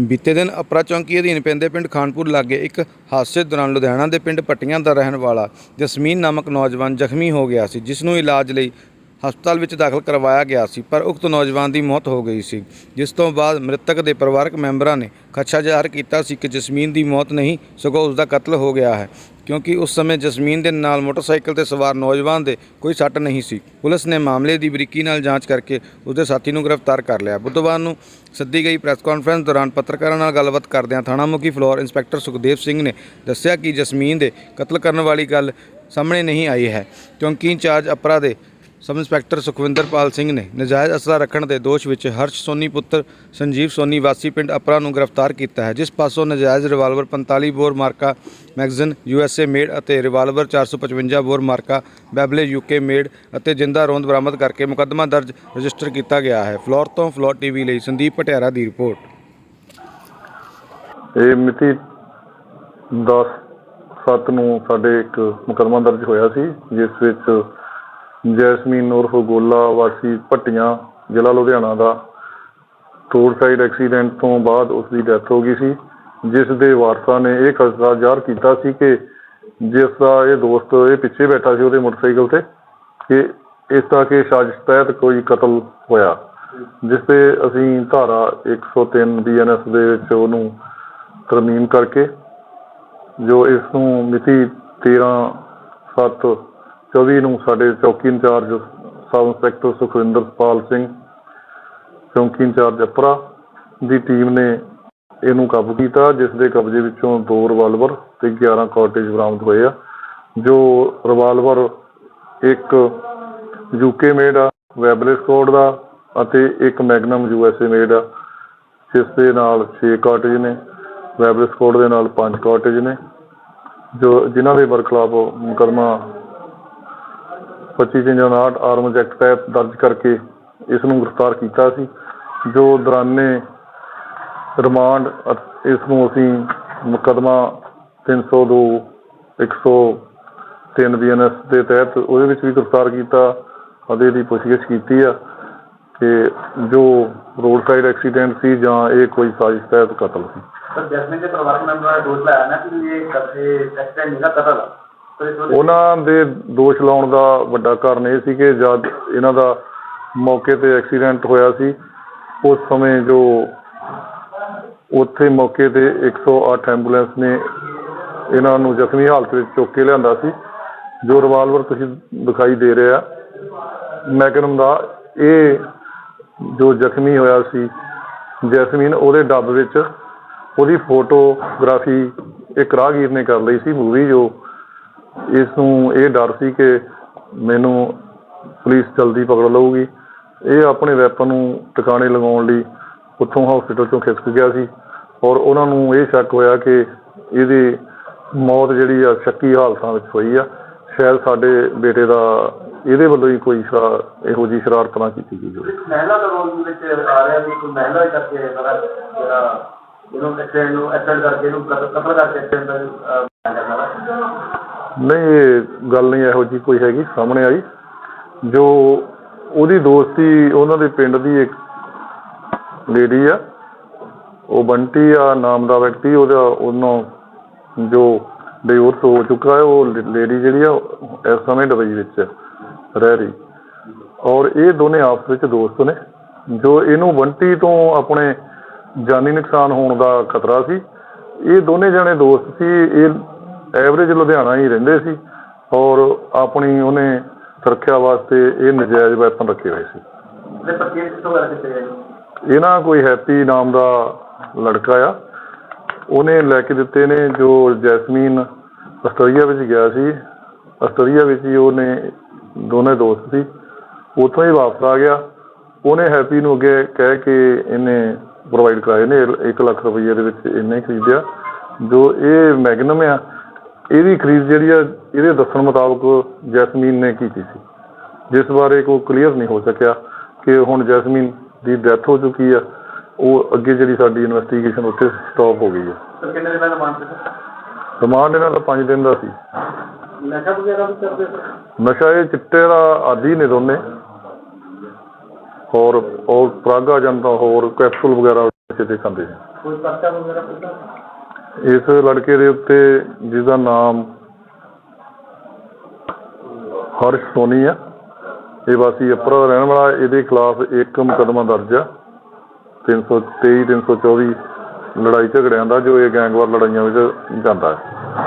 ਬੀਤੇ ਦਿਨ ਅਪਰਾ ਚੌਂਕੀ ਅਧੀਨ ਪੈਂਦੇ ਪਿੰਡ ਖਾਨਪੁਰ ਲਾਗੇ ਇੱਕ ਹਾਦਸੇ ਦੌਰਾਨ ਲੁਧਿਆਣਾ ਦੇ ਪਿੰਡ ਪੱਟੀਆਂ ਦਾ ਰਹਿਣ ਵਾਲਾ ਜਸਮੀਨ ਨਾਮਕ ਨੌਜਵਾਨ ਜ਼ਖਮੀ ਹੋ ਗਿਆ ਸੀ, ਜਿਸ ਨੂੰ ਇਲਾਜ ਲਈ ਹਸਪਤਾਲ ਵਿੱਚ ਦਾਖਲ ਕਰਵਾਇਆ ਗਿਆ ਸੀ, ਪਰ ਉਕਤ ਨੌਜਵਾਨ ਦੀ ਮੌਤ ਹੋ ਗਈ ਸੀ, ਜਿਸ ਤੋਂ ਬਾਅਦ ਮ੍ਰਿਤਕ ਦੇ ਪਰਿਵਾਰਕ ਮੈਂਬਰਾਂ ਨੇ ਖਦਸ਼ਾ ਜ਼ਾਹਰ ਕੀਤਾ ਸੀ ਕਿ ਜਸਮੀਨ ਦੀ ਮੌਤ ਨਹੀਂ, ਸਗੋਂ ਉਸ ਦਾ ਕਤਲ ਹੋ ਗਿਆ ਹੈ, ਕਿਉਂਕਿ ਉਸ ਸਮੇਂ ਜਸਮੀਨ ਦੇ ਨਾਲ ਮੋਟਰਸਾਈਕਲ ਤੇ ਸਵਾਰ ਨੌਜਵਾਨ ਦੇ ਕੋਈ ਸੱਟ ਨਹੀਂ ਸੀ। ਪੁਲਿਸ ਨੇ ਮਾਮਲੇ ਦੀ ਬਰੀਕੀ ਨਾਲ ਜਾਂਚ ਕਰਕੇ ਉਸ ਦੇ ਸਾਥੀ ਨੂੰ ਗ੍ਰਿਫਤਾਰ ਕਰ ਲਿਆ। ਬੁੱਧਵਾਰ ਨੂੰ ਸੱਦੀ ਗਈ ਪ੍ਰੈਸ ਕਾਨਫਰੰਸ ਦੌਰਾਨ ਪੱਤਰਕਾਰਾਂ ਨਾਲ ਗੱਲਬਾਤ ਕਰਦਿਆਂ ਥਾਣਾ ਮੁਖੀ ਫਲੋਰ ਇੰਸਪੈਕਟਰ ਸੁਖਦੇਵ ਸਿੰਘ ਨੇ ਦੱਸਿਆ ਕਿ ਜਸਮੀਨ ਦੇ ਕਤਲ ਕਰਨ ਵਾਲੀ ਗੱਲ ਸਾਹਮਣੇ ਨਹੀਂ ਆਈ ਹੈ, ਕਿਉਂਕਿ ਇੰਚਾਰਜ ਅਪਰਾ ਦੇ ਸਬ ਇੰਸਪੈਕਟਰ ਸੁਖਵਿੰਦਰਪਾਲ ਸਿੰਘ ਨੇ ਨਜਾਇਜ਼ ਅਸਲਾ ਰੱਖਣ ਦੇ ਦੋਸ਼ ਵਿੱਚ ਹਰਸ਼ ਸੋਨੀ ਪੁੱਤਰ ਸੰਜੀਵ ਸੋਨੀ ਵਾਸੀ ਪਿੰਡ ਅਪਰਾ ਨੂੰ ਗ੍ਰਿਫਤਾਰ ਕੀਤਾ ਹੈ, ਜਿਸ ਪਾਸੋਂ ਨਜਾਇਜ਼ ਰਿਵਾਲਵਰ 45 ਬੋਰ ਮਾਰਕਾ ਮੈਗਜ਼ੀਨ ਯੂਐਸਏ ਮੇਡ ਅਤੇ ਰਿਵਾਲਵਰ 455 ਬੋਰ ਮਾਰਕਾ ਬੈਬਲੇ ਯੂਕੇ ਮੇਡ ਅਤੇ ਜਿੰਦਾ ਰੋਂਦ ਬਰਾਮਦ ਕਰਕੇ ਮੁਕੱਦਮਾ ਦਰਜ ਰਜਿਸਟਰ ਕੀਤਾ ਗਿਆ ਹੈ। ਫਲੋਰ ਤੋਂ ਫਲੋਰ ਟੀਵੀ ਲਈ ਸੰਦੀਪ ਪਟਿਆਰਾ ਦੀ ਰਿਪੋਰਟ। ਇਹ ਮਿਤੀ 10 7 ਨੂੰ ਸਾਡੇ ਇੱਕ ਮੁਕੱਦਮਾ ਦਰਜ ਹੋਇਆ ਸੀ, ਜਿਸ ਵਿੱਚ ਜੈਸਮੀਨ ਉਰਫ ਗੋਲਾ ਵਾਸੀ ਭੱਟੀਆਂ, ਜ਼ਿਲ੍ਹਾ ਲੁਧਿਆਣਾ ਦਾ। ਰੋਡ ਸਾਈਡ ਐਕਸੀਡੈਂਟ ਤੋਂ ਬਾਅਦ ਉਸ ਦੀ ਡੈਥ ਹੋ ਗਈ ਸੀ, ਜਿਸ ਦੇ ਵਾਰਸਾਂ ਨੇ ਇਹ ਖਸਰਾ ਜ਼ਾਹਰ ਕੀਤਾ ਸੀ ਕਿ ਜਿਸ ਦਾ ਇਹ ਦੋਸਤ ਇਹ ਪਿੱਛੇ ਬੈਠਾ ਸੀ ਉਹਦੇ ਮੋਟਰਸਾਈਕਲ ਤੇ, ਕਿ ਇਸ ਤਰ੍ਹਾਂ ਕਿ ਸਾਜ਼ਿਸ਼ ਤਹਿਤ ਕੋਈ ਕਤਲ ਹੋਇਆ, ਜਿਸ ਤੇ ਅਸੀਂ ਧਾਰਾ 103 ਬੀਐਨਐਸ ਦੇ ਵਿੱਚ ਉਹਨੂੰ ਤਰਮੀਮ ਕਰਕੇ, ਜੋ ਇਸ ਨੂੰ ਮਿਤੀ 13 7 24 ਨੂੰ ਸਾਡੇ ਚੌਕੀ incharge sub inspector Sukhwinderpal Singh, ਚੌਕੀ ਇੰਚਾਰਜ ਅਪਰਾ ਦੀ ਟੀਮ ਨੇ ਇਹਨੂੰ ਕਾਬੂ ਕੀਤਾ, ਜਿਸ ਦੇ ਕਬਜ਼ੇ ਵਿੱਚੋਂ ਦੋ ਰਿਵਾਲਵਰ ਤੇ 11 ਕਾਰਟੇਜ ਬਰਾਮਦ ਹੋਏ ਆ। ਜੋ ਰਿਵਾਲਵਰ ਇੱਕ ਯੂਕੇ ਮੇਡ ਆ ਵੈਬਲੇਸ ਕੋਡ ਦਾ ਅਤੇ ਇੱਕ ਮੈਗਨਮ ਯੂਐਸਏ ਮੇਡ ਆ, ਜਿਸ ਦੇ ਨਾਲ 6 ਕਾਰਟੇਜ ਨੇ ਵੈਬਲੇਸ ਕੋਡ ਦੇ ਨਾਲ 5 ਕਾਰਟੇਜ ਨੇ, ਜੋ ਜਿਨ੍ਹਾਂ ਦੇ ਬਰਖਲਾਫ ਮੁਕੱਦਮਾ 25 ਜਿੰਜਾ 59 ਆਰਮਜ਼ ਐਕਟ ਤਹਿਤ ਦਰਜ ਕਰਕੇ ਇਸ ਗ੍ਰਿਫਤਾਰ ਕੀਤਾ ਸੀ, ਜੋ ਦੌਰਾਨੇ ਰਿਮਾਂਡ ਤਿੰਨ ਨੂੰ ਅਸੀਂ ਮੁਕਦਮਾ 302 103 ਬੀਐਨਐਸ ਦੇ ਤਹਿਤ ਉਹਦੇ ਵਿੱਚ ਵੀ ਗ੍ਰਿਫਤਾਰ ਕੀਤਾ, ਅਤੇ ਇਹਦੀ ਪੁੱਛਗਿੱਛ ਕੀਤੀ ਆ ਕਿ ਜੋ ਰੋਡ ਸਾਈਡ ਐਕਸੀਡੈਂਟ ਸੀ ਜਾਂ ਇਹ ਕੋਈ ਸਾਜ਼ਿਸ਼ ਤਹਿਤ ਕਤਲ ਸੀ। ਸਰ, ਜੈਸਮੀਨ ਦੇ ਪਰਿਵਾਰਕ ਮੈਂਬਰਾਂ ਨੇ ਲਾਇਆ ਨਾ ਕਿ ਇਹ ਕਥੇ ਐਕਸੀਡੈਂਟ ਨਹੀਂ ਦਾ ਕਤਲ ਉਹਨਾਂ ਦੇ ਦੋਸ਼ ਲਾਉਣ ਦਾ ਵੱਡਾ ਕਾਰਨ ਇਹ ਸੀ ਕਿ ਜਦ ਇਹਨਾਂ ਦਾ ਮੌਕੇ ਤੇ ਐਕਸੀਡੈਂਟ ਹੋਇਆ ਸੀ, ਉਸ ਸਮੇਂ ਜੋ ਉੱਥੇ ਮੌਕੇ ਤੇ 108 ਐਂਬੂਲੈਂਸ ਨੇ ਇਹਨਾਂ ਨੂੰ ਜ਼ਖਮੀ ਹਾਲਤ ਵਿੱਚ ਚੁੱਕ ਕੇ ਲਿਆਂਦਾ ਸੀ। ਜੋ ਰਿਵਾਲਵਰ ਤੁਸੀਂ ਦਿਖਾਈ ਦੇ ਰਿਹਾ ਮੈਗਨਮ ਦਾ, ਇਹ ਜੋ ਜ਼ਖਮੀ ਹੋਇਆ ਸੀ, ਜੈਸਮੀਨ ਉਹਦੇ ਡੱਬ ਵਿੱਚ ਉਹਦੀ ਫੋਟੋਗ੍ਰਾਫੀ ਇੱਕ ਰਾਹਗੀਰ ਨੇ ਕਰ ਲਈ ਸੀ, ਮੂਵੀ ਜੋ ਇਸ ਨੂੰ ਇਹ ਡਰ ਸੀ ਕਿ ਮੈਨੂੰ ਪੁਲਿਸ ਜਲਦੀ ਪਕੜ ਲਊਗੀ। ਇਹ ਆਪਣੇ ਵੈਪਨ ਨੂੰ ਟਿਕਾਣੇ ਲਗਾਉਣ ਲਈ ਉੱਥੋਂ ਹਸਪੀਟਲ 'ਚੋਂ ਖਿਸਕ ਗਿਆ ਸੀ ਔਰ ਉਹਨਾਂ ਨੂੰ ਇਹ ਸ਼ੱਕ ਹੋਇਆ ਕਿ ਇਹਦੀ ਮੌਤ ਜਿਹੜੀ ਆ ਸ਼ੱਕੀ ਹਾਲਤਾਂ ਵਿੱਚ ਹੋਈ ਆ। ਸ਼ਾਇਦ ਸਾਡੇ ਬੇਟੇ ਦਾ ਇਹਦੇ ਵੱਲੋਂ ਹੀ ਕੋਈ ਸ਼ਰਾ, ਇਹੋ ਜਿਹੀ ਸ਼ਰਾਰਤ ਨਾ ਕੀਤੀ ਗਈ ਹੋਵੇ। ਮਹਿਲਾ ਦਾ ਰੋਲ ਵਿੱਚ ਆ ਰਿਹਾ ਵੀ ਕੋਈ ਮਹਿਲਾ ਕਰਕੇ ਜਿਹੜਾ ਇਹਨੂੰ ਐਕਸੀਡੈਂਟ ਨੂੰ ਐਕਸੀਡੈਂਟ ਕਰਕੇ ਇਹਨੂੰ ਕਤਲ ਕਰਕੇ ਐਕਸੀਡੈਂਟ ਦਾ ਨਹੀਂ, ਇਹ ਗੱਲ ਨਹੀਂ ਇਹੋ ਜਿਹੀ ਕੋਈ ਹੈਗੀ, ਸਾਹਮਣੇ ਆਈ। ਜੋ ਉਹਦੀ ਦੋਸਤੀ, ਉਹਨਾਂ ਦੇ ਪਿੰਡ ਦੀ ਇੱਕ ਲੇਡੀ ਆ। ਉਹ ਬੰਟੀ ਆ, ਨਾਮ ਦਾ ਵਿਅਕਤੀ, ਉਹਦਾ ਉਹਨੂੰ ਜੋ ਡਿਵੋਰਸ ਹੋ ਚੁੱਕਾ ਹੈ, ਉਹ ਲੇਡੀ ਜਿਹੜੀ ਆ, ਇਸ ਸਮੇਂ ਦੁਬਈ ਵਿੱਚ ਰਹਿ ਰਹੀ। ਔਰ ਇਹ ਦੋਨੇ ਆਪਸ ਵਿੱਚ ਦੋਸਤ ਨੇ, ਜੋ ਇਹਨੂੰ ਬੰਟੀ ਤੋਂ ਆਪਣੇ ਜਾਨੀ ਨੁਕਸਾਨ ਹੋਣ ਦਾ ਖਤਰਾ ਸੀ। ਇਹ ਦੋਨੇ ਜਣੇ ਦੋਸਤ ਸੀ। ਇਹ ਐਵਰੇਜ ਲੁਧਿਆਣਾ ਹੀ ਰਹਿੰਦੇ ਸੀ ਔਰ ਆਪਣੀ ਉਹਨੇ ਸੁਰੱਖਿਆ ਵਾਸਤੇ ਇਹ ਨਜਾਇਜ਼ ਵੈਪਨ ਰੱਖੇ ਹੋਏ ਸੀ। ਇਹਦੇ ਪਰਚੇਸ ਕਿੱਥੋਂ ਕਰ ਕਿੱਥੇ ਹੈ ਇਹਨਾਂ ਕੋਈ ਹੈਪੀ ਨਾਮ ਦਾ ਲੜਕਾ ਆ। ਉਹਨੇ ਲੈ ਕੇ ਦਿੱਤੇ ਨੇ ਜੋ ਜੈਸਮੀਨ ਆਸਟ੍ਰੇਲੀਆ ਵਿੱਚ ਗਿਆ ਸੀ। ਆਸਟ੍ਰੇਲੀਆ ਵਿੱਚ ਹੀ ਉਹਨੇ ਦੋਨੇ ਦੋਸਤ ਸੀ। ਉੱਥੋਂ ਹੀ ਵਾਪਸ ਆ ਗਿਆ। ਉਹਨੇ ਹੈਪੀ ਨੂੰ ਅੱਗੇ ਕਹਿ ਕੇ ਇਹਨੇ ਪ੍ਰੋਵਾਈਡ ਕਰਾਏ ਨੇ 1 ਲੱਖ ਰੁਪਏ ਦੇ ਵਿੱਚ ਇਹਨੇ ਖਰੀਦਿਆ। ਜੋ ਇਹ ਮੈਗਨਮ ਆ ਇਹਦੀ ਖਰੀਦ ਜਿਹੜੀ ਆ ਇਹਦੇ ਦੱਸਣ ਮੁਤਾਬਕ ਜੈਸਮੀਨ ਨੇ ਕੀਤੀ। ਸੀ ਜਿਸ ਬਾਰੇ ਕੋਈ ਕਲੀਅਰ ਨਹੀਂ ਹੋ ਸਕਿਆ ਕਿ ਹੁਣ ਜੈਸਮੀਨ ਦੀ ਡੈਥ ਹੋ ਚੁੱਕੀ ਆ ਉਹ ਅੱਗੇ ਜਿਹੜੀ ਸਾਡੀ ਇਨਵੈਸਟੀਗੇਸ਼ਨ ਉੱਥੇ ਸਟਾਪ ਹੋ ਗਈ ਆ। ਸਰ ਕਿੰਨੇ ਦਿਨਾਂ ਦਾ ਰਿਮਾਂਡ ਇਹਨਾਂ ਦਾ 5 ਦਿਨ ਦਾ ਸੀ। ਨਸ਼ਾ ਵਗੈਰਾ ਵੀ ਕਰਦੇ ਸਰ? ਨਸ਼ਾ ਇਹ ਚਿੱਟੇ ਦਾ ਆਦੀ ਨੇ ਦੋਨੇ। ਹੋਰ ਹੋਰ ਪ੍ਰਾਗਾ ਜਾਂਦਾ ਹੋਰ ਕੈਪਸੂਲ ਵਗੈਰਾ ਤੇ ਖਾਂਦੇ ਸੀ ਕੋਈ ਪਰਚਾ ਵਗੈਰਾ ਇਸ ਲੜਕੇ ਦੇ ਉੱਤੇ ਜਿਹਦਾ ਨਾਮ ਹਰਸ਼ ਸੋਨੀ ਆ, ਇਹ ਵਾਸੀ ਅਪਰਾ ਦਾ ਰਹਿਣ ਵਾਲਾ, ਇਹਦੇ ਖਿਲਾਫ ਇੱਕ ਮੁਕੱਦਮਾ ਦਰਜ ਆ 323 324 ਲੜਾਈ ਝਗੜਿਆਂ ਦਾ, ਜੋ ਇਹ ਗੈਂਗਵਾਰ ਲੜਾਈਆਂ ਵਿੱਚ ਜਾਂਦਾ ਹੈ।